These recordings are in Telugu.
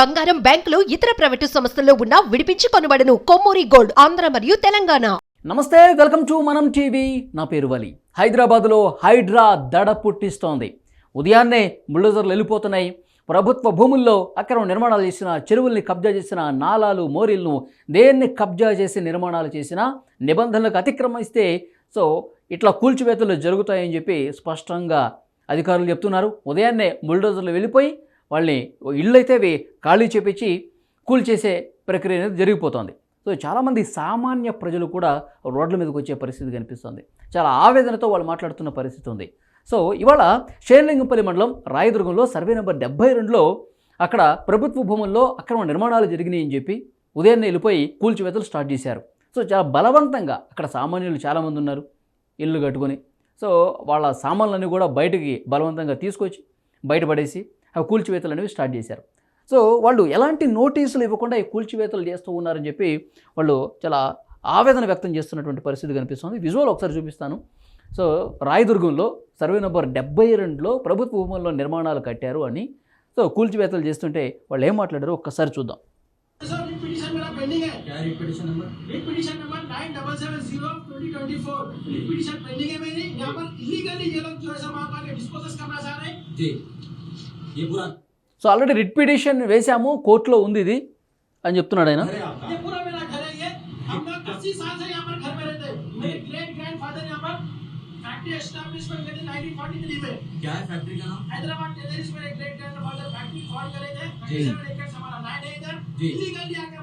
బంగారం బ్యాంకులు ఇతర ప్రైవేటు సంస్థల్లో ఉన్న విడిపించి కొనబడను కొమ్మూరి గోల్డ్ ఆంధ్ర మరియు తెలంగాణ. నమస్తే వెల్కమ్ టు మనం టీవీ. నా పేరు వలి. హైదరాబాద్లో హైడ్రా దడ పుట్టిస్తోంది. ఉదయాన్నే బుల్డోజర్లు వెళ్ళిపోతున్నాయి. ప్రభుత్వ భూముల్లో అక్రమ నిర్మాణాలు చేసిన చెరువుల్ని కబ్జా చేసిన నాలాలు మోరీలను దేన్ని కబ్జా చేసి నిర్మాణాలు చేసినా నిబంధనలకు అతిక్రమిస్తే సో ఇట్లా కూల్చివేతలు జరుగుతాయని చెప్పి స్పష్టంగా అధికారులు చెప్తున్నారు. ఉదయాన్నే బుల్డోజర్లు వెళ్ళిపోయి వాళ్ళని ఇళ్ళు అయితే అవి ఖాళీ చేపించి కూల్చేసే ప్రక్రియ అనేది జరిగిపోతుంది. సో చాలామంది సామాన్య ప్రజలు కూడా రోడ్ల మీదకి వచ్చే పరిస్థితి కనిపిస్తుంది. చాలా ఆవేదనతో వాళ్ళు మాట్లాడుతున్న పరిస్థితి ఉంది. సో ఇవాళ షేర్లింగంపల్లి మండలం రాయదుర్గంలో సర్వే నెంబర్ డెబ్బై రెండులో అక్కడ ప్రభుత్వ భూముల్లో అక్రమ నిర్మాణాలు జరిగినాయి అని చెప్పి ఉదయాన్నే వెళ్ళిపోయి కూల్చివేతలు స్టార్ట్ చేశారు. సో చాలా బలవంతంగా అక్కడ సామాన్యులు చాలామంది ఉన్నారు ఇల్లు కట్టుకొని. సో వాళ్ళ సామాన్లన్నీ కూడా బయటికి బలవంతంగా తీసుకొచ్చి బయటపడేసి ఆ కూల్చివేతలు అనేవి స్టార్ట్ చేశారు సో వాళ్ళు ఎలాంటి నోటీసులు ఇవ్వకుండా ఈ కూల్చివేతలు చేస్తూ ఉన్నారని చెప్పి వాళ్ళు చాలా ఆవేదన వ్యక్తం చేస్తున్నటువంటి పరిస్థితి కనిపిస్తుంది విజువల్ ఒకసారి చూపిస్తాను సో రాయదుర్గంలో సర్వే నెంబర్ డెబ్బై రెండులో ప్రభుత్వ భూముల్లో నిర్మాణాలు కట్టారు అని సో కూల్చివేతలు చేస్తుంటే వాళ్ళు ఏం మాట్లాడారో ఒక్కసారి చూద్దాం सर रिट पिटीशन मेरा पेंडिंग है क्या repetition number writ petition number nine double seven zero twenty twenty four writ petition pending है मेरी यहाँ पर इलीगली ये लोग जो है सब वहाँ के डिस्पोजस करना चाह रहे हैं जी ये पूरा సో ఆల్రెడీ రిట్ పిటిషన్ వేశాము కోర్టులో ఉంది ఇది అని చెప్తున్నాడు ఆయన घर है आपका ये पूरा मेरा घर है ये हम लोग अस्सी साल से यहाँ पर घर में रहते हैं मेरे ग्रेट ग्रैंड फादर यहाँ पर फैक्ट्री एस्टेब्लिशमेंट करी नाइनटीन फोर्टी थ्री में क्या है फैक्ट्री का नाम हैदराबाद टेलरिस में great grand father factory fall करे थे जी। सेवन एकर्स हमारा लैंड है इधर जी। इलीगली आके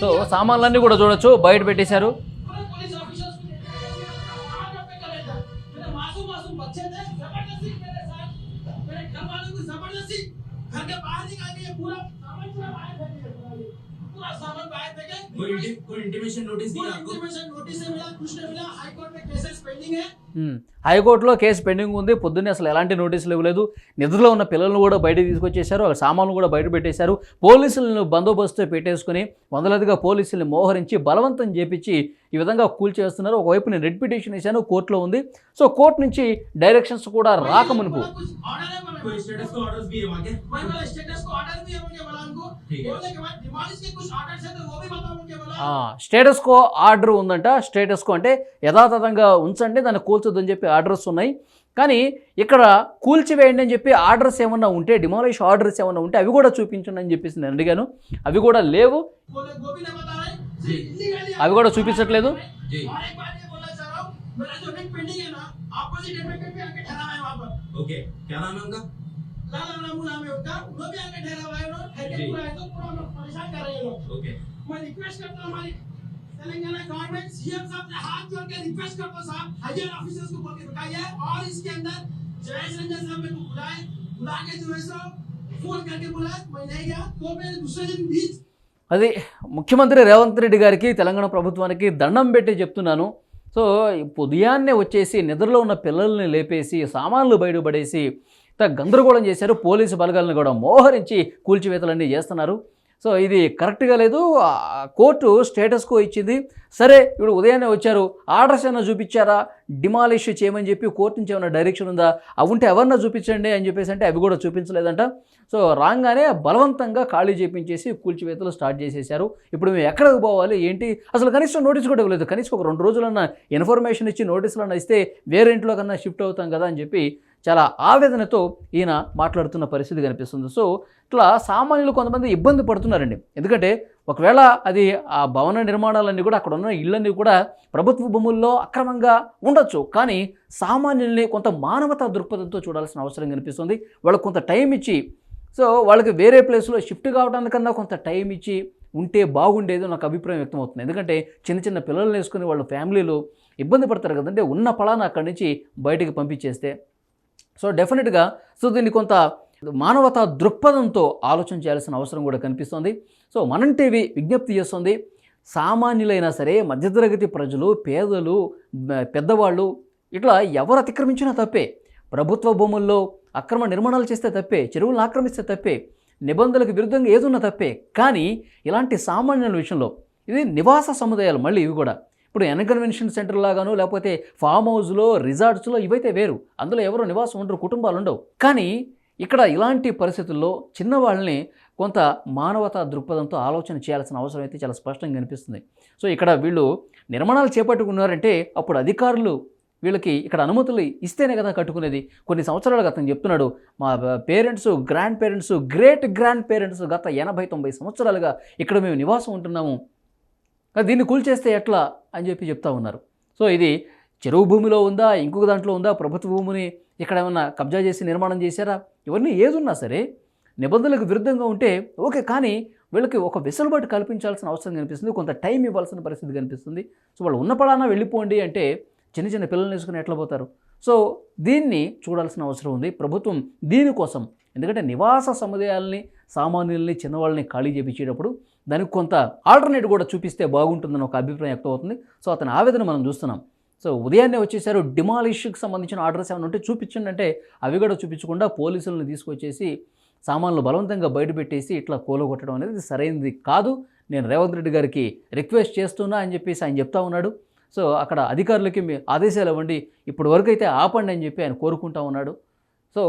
సో సామాన్లన్నీ కూడా చూడొచ్చు బయట పెట్టేశారు पूरे पुलिस ऑफिसर्स को लेकर के सामान पे करे थे मेरे मासूम मासूम बच्चे थे जबरदस्ती मेरे साथ मेरे घर वालों को जबरदस्ती घर के बाहर निकाल के ये पूरा सामान पूरा बाहर फेंक दिया पूरा ये। पूरा सामान बाहर फेंके कोई इंटि- कोई इंटीमेशन नोटिस कोई दिया आपको इंटीमेशन नोटिस से मिला कुछ नहीं मिला हाई कोर्ट में केसेस पेंडिंग है ఉమ్, హైకోర్టులో కేసు పెండింగ్ ఉంది పొద్దున్నే అసలు ఎలాంటి నోటీసులు ఇవ్వలేదు నిద్రలో ఉన్న పిల్లలను కూడా బయటకు తీసుకొచ్చేశారు ఆ సామాన్లు కూడా బయట పెట్టేశారు పోలీసులను బందోబస్తు పెట్టేసుకుని వందలాదిగా పోలీసుల్ని మోహరించి బలవంతం చేపించి ఈ విధంగా కూల్ చేస్తున్నారు. ఒకవైపు నేను రెడ్ పిటిషన్ వేశాను కోర్టులో ఉంది. సో కోర్టు నుంచి డైరెక్షన్స్ కూడా రాకమునుపు. స్టేటస్ కో ఆర్డర్ ఉందంట. స్టేటస్ కో అంటే యథాతథంగా ఉంచండి దాన్ని కూల్చొద్దని చెప్పి ఆర్డర్స్ ఉన్నాయి. కానీ ఇక్కడ కూల్చివేయండి అని చెప్పి ఆర్డర్స్ ఏమన్నా ఉంటే డిమాలిష్ ఆర్డర్స్ ఏమన్నా ఉంటే అవి కూడా చూపించండి అని చెప్పేసి నేను అడిగాను అవి కూడా లేవు बोले वो भी नहीं बता रहे जी। illegally అవి కూడా చూపించట్లేదు जी और एक बात ये बोलना चाह रहा हूँ मेरा जो रिट पेंडिंग है ना ऑपोजिट एडवोकेट भी आके ठहरा है वहाँ पर ओके क्या नाम है उनका लाला नामू नाम है उनका वो भी आके ठहरा हुआ है उन्होंने ठहर के जी। पूरा है तो पूरा हम लोग परेशान कर रहे हैं लोग ओके मैं रिक्वेस्ट करता हूँ हमारी तेलंगाना गवर्नमेंट सीएम साहब से हाथ जोड़ के रिक्वेस्ट करता हूँ साहब हायर ऑफिसर्स को बोल के रुकाइए और इसके अंदर जयेश रंजन साहब मेरे को बुलाए बुला के जो है सो फोन करके बुलाए मैं नहीं गया तो मैं दूसरे दिन बीच అది ముఖ్యమంత్రి రేవంత్ రెడ్డి గారికి తెలంగాణ ప్రభుత్వానికి దండం పెట్టి చెప్తున్నాను సో ఉదయాన్నే వచ్చేసి నిద్రలో ఉన్న పిల్లల్ని లేపేసి సామాన్లు బయటపడేసి ఇంత గందరగోళం చేశారు పోలీసు బలగాలను కూడా మోహరించి కూల్చివేతలన్నీ చేస్తున్నారు సో ఇది కరెక్ట్గా లేదు. కోర్టు స్టేటస్ కో ఇచ్చింది సరే ఇప్పుడు ఉదయాన్నే వచ్చారు ఆర్డర్స్ ఏమైనా చూపించారా? డిమాలిష్ చేయమని చెప్పి కోర్టు నుంచి ఏమైనా డైరెక్షన్ ఉందా? అవి ఉంటే ఎవరన్నా చూపించండి అని చెప్పేసి అంటే అవి కూడా చూపించలేదంట. సో రాగానే బలవంతంగా ఖాళీ చేపించేసి కూల్చివేతలు స్టార్ట్ చేసేసారు ఇప్పుడు మేము ఎక్కడికి పోవాలి ఏంటి? అసలు కనీసం నోటీస్ కూడా ఇవ్వలేదు. కనీసం ఒక రెండు రోజులన్నా ఇన్ఫర్మేషన్ ఇచ్చి నోటీసులన్నా ఇస్తే వేరే ఇంట్లో కన్నా షిఫ్ట్ అవుతాం కదా అని చెప్పి చాలా ఆవేదనతో ఈయన మాట్లాడుతున్న పరిస్థితి కనిపిస్తుంది. సో ఇట్లా సామాన్యులు కొంతమంది ఇబ్బంది పడుతున్నారండి. ఎందుకంటే ఒకవేళ అది ఆ భవన నిర్మాణాలన్నీ కూడా అక్కడ ఉన్న ఇళ్ళన్నీ కూడా ప్రభుత్వ భూముల్లో అక్రమంగా ఉండొచ్చు. కానీ సామాన్యుల్ని కొంత మానవతా దృక్పథంతో చూడాల్సిన అవసరం కనిపిస్తుంది. వాళ్ళకు కొంత టైం ఇచ్చి సో వాళ్ళకి వేరే ప్లేస్లో షిఫ్ట్ కావడానికన్నా కొంత టైం ఇచ్చి ఉంటే బాగుండేది నాకు అభిప్రాయం వ్యక్తం అవుతుంది ఎందుకంటే చిన్న చిన్న పిల్లల్ని వేసుకుని వాళ్ళ ఫ్యామిలీలు ఇబ్బంది పడతారు కదంటే ఉన్న ఫలాన్ని అక్కడి నుంచి బయటికి పంపించేస్తే సో డెఫినెట్గా సో దీన్ని కొంత మానవతా దృక్పథంతో ఆలోచన చేయాల్సిన అవసరం కూడా కనిపిస్తుంది. సో మనం టీవీ విజ్ఞప్తి చేస్తుంది సామాన్యులైనా సరే మధ్యతరగతి ప్రజలు పేదలు పెద్దవాళ్ళు ఇట్లా ఎవరు అతిక్రమించినా తప్పే. ప్రభుత్వ భూముల్లో అక్రమ నిర్మాణాలు చేస్తే తప్పే చెరువులను ఆక్రమిస్తే తప్పే నిబంధనలకు విరుద్ధంగా ఏదున్నా తప్పే. కానీ ఇలాంటి సామాన్యుల విషయంలో ఇది నివాస సముదాయాలు మళ్ళీ ఇవి కూడా. ఇప్పుడు ఎన్కన్వెన్షన్ సెంటర్ లాగాను లేకపోతే ఫామ్ హౌస్లో రిజార్ట్స్లో ఇవైతే వేరు. అందులో ఎవరు నివాసం ఉండరు కుటుంబాలు ఉండవు. కానీ ఇక్కడ ఇలాంటి పరిస్థితుల్లో చిన్నవాళ్ళని కొంత మానవతా దృక్పథంతో ఆలోచన చేయాల్సిన అవసరం అయితే చాలా స్పష్టంగా కనిపిస్తుంది. సో ఇక్కడ వీళ్ళు నిర్మాణాలు చేపట్టుకున్నారంటే అప్పుడు అధికారులు వీళ్ళకి ఇక్కడ అనుమతులు ఇస్తేనే కదా కట్టుకునేది. కొన్ని సంవత్సరాలుగా అతను చెప్తున్నాడు మా parents grandparents great grandparents గత ఎనభై తొంభై సంవత్సరాలుగా ఇక్కడ మేము నివాసం ఉంటున్నాము. దీన్ని కూల్చేస్తే ఎట్లా అని చెప్పి చెప్తా ఉన్నారు. సో ఇది చెరువు భూమిలో ఉందా ఇంకొక దాంట్లో ఉందా ప్రభుత్వ భూమిని ఇక్కడ ఏమన్నా కబ్జా చేసి నిర్మాణం చేశారా? ఇవన్నీ ఏదున్నా సరే నిబంధనలకు విరుద్ధంగా ఉంటే ఓకే కానీ వీళ్ళకి ఒక వెసులుబాటు కల్పించాల్సిన అవసరం కనిపిస్తుంది కొంత టైం ఇవ్వాల్సిన పరిస్థితి కనిపిస్తుంది. సో వాళ్ళు ఉన్న పడానా వెళ్ళిపోండి అంటే చిన్న చిన్న పిల్లల్ని వేసుకుని ఎట్లా పోతారు? సో దీన్ని చూడాల్సిన అవసరం ఉంది. ప్రభుత్వం దీనికోసం ఎందుకంటే నివాస సముదాయాల్ని సామాన్యుల్ని చిన్నవాళ్ళని ఖాళీ చేపించేటప్పుడు దానికి కొంత ఆల్టర్నేట్ కూడా చూపిస్తే బాగుంటుందని ఒక అభిప్రాయం వ్యక్తం అవుతుంది సో అతని ఆవేదన మనం చూస్తున్నాం. సో ఉదయాన్నే వచ్చేసారు డిమాలిష్కి సంబంధించిన ఆర్డర్స్ ఏమైనా ఉంటే చూపించండి అంటే అవి కూడా చూపించకుండా పోలీసులను తీసుకొచ్చేసి సామాన్లు బలవంతంగా బయటపెట్టేసి ఇట్లా కూలగొట్టడం అనేది సరైనది కాదు. నేను రేవంత్ రెడ్డి గారికి రిక్వెస్ట్ చేస్తున్నా అని చెప్పేసి ఆయన చెప్తా ఉన్నాడు. సో అక్కడ అధికారులకి మీ ఆదేశాలు ఇవ్వండి. ఇప్పటి వరకు అయితే ఆపండి అని చెప్పి ఆయన కోరుకుంటా ఉన్నాడు. సో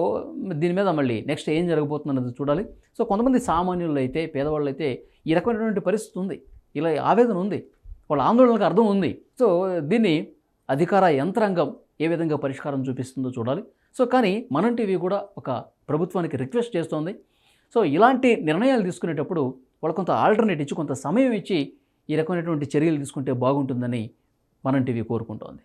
దీని మీద మళ్ళీ నెక్స్ట్ ఏం జరగబోతుందన్నది చూడాలి. సో కొంతమంది సామాన్యులు అయితే పేదవాళ్ళు అయితే ఈ రకమైనటువంటి పరిస్థితి ఉంది. ఇలా ఆవేదన ఉంది. వాళ్ళ ఆందోళనకు అర్థం ఉంది. సో దీన్ని అధికార యంత్రాంగం ఏ విధంగా పరిష్కారం చూపిస్తుందో చూడాలి. సో కానీ మనం టీవీ కూడా ఒక ప్రభుత్వానికి రిక్వెస్ట్ చేస్తోంది. సో ఇలాంటి నిర్ణయాలు తీసుకునేటప్పుడు వాళ్ళు కొంత ఆల్టర్నేట్ ఇచ్చి కొంత సమయం ఇచ్చి ఈ రకమైనటువంటి చర్యలు తీసుకుంటే బాగుంటుందని మనం టీవీ కోరుకుంటోంది.